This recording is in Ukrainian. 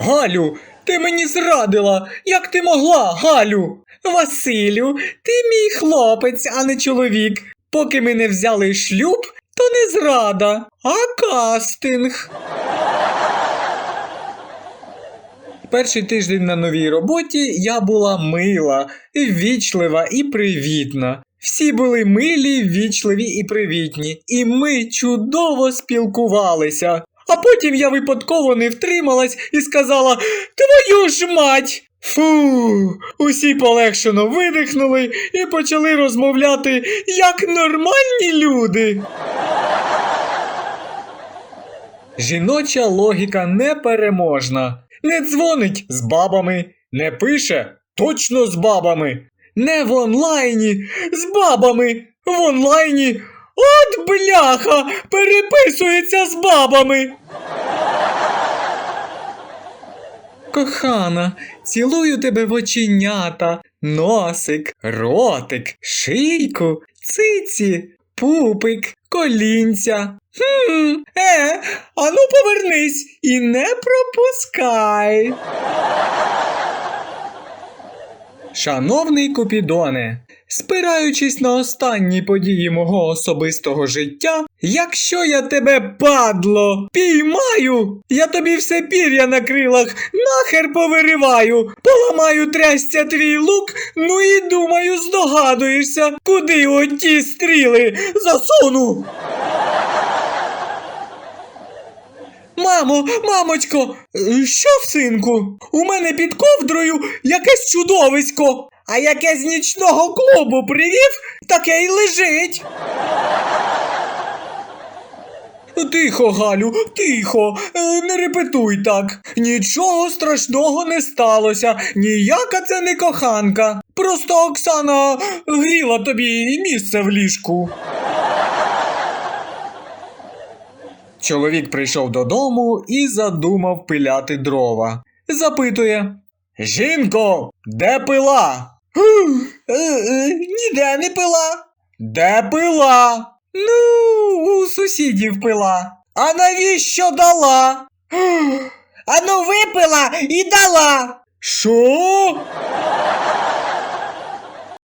Галю, ти мені зрадила. Як ти могла, Галю? Василю, ти мій хлопець, а не чоловік. Поки ми не взяли шлюб, то не зрада, а кастинг. Перший тиждень на новій роботі я була мила, ввічлива і привітна. Всі були милі, ввічливі і привітні, і ми чудово спілкувалися. А потім я випадково не втрималась і сказала Твою ж мать! Фу, усі полегшено видихнули і почали розмовляти як нормальні люди. Жіноча логіка непереможна. Не дзвонить з бабами, не пише точно з бабами. Не в онлайні, з бабами. В онлайні. От бляха! Переписується з бабами. Кохана, цілую тебе в оченята, носик, ротик, шийку, циці, пупик, колінця. Хм, е, ану повернись і не пропускай. Шановний Купідоне, спираючись на останні події мого особистого життя, якщо я тебе, падло, піймаю, я тобі все пір'я на крилах нахер повириваю, поламаю трястя твій лук, ну і думаю, здогадуєшся, куди оті стріли засуну. Мамо, мамочко, що, синку? У мене під ковдрою якесь чудовисько, а яке з нічного клубу привів, таке й лежить. Тихо, Галю, тихо, е, не репетуй так. Нічого страшного не сталося, ніяка це не коханка. Просто Оксана гріла тобі місце в ліжку. Чоловік прийшов додому і задумав пиляти дрова. Запитує: Жінко, де пила? «Е, Ніде не пила. Де пила? Ну, у сусідів пила. А навіщо дала? Ану випила і дала. Що?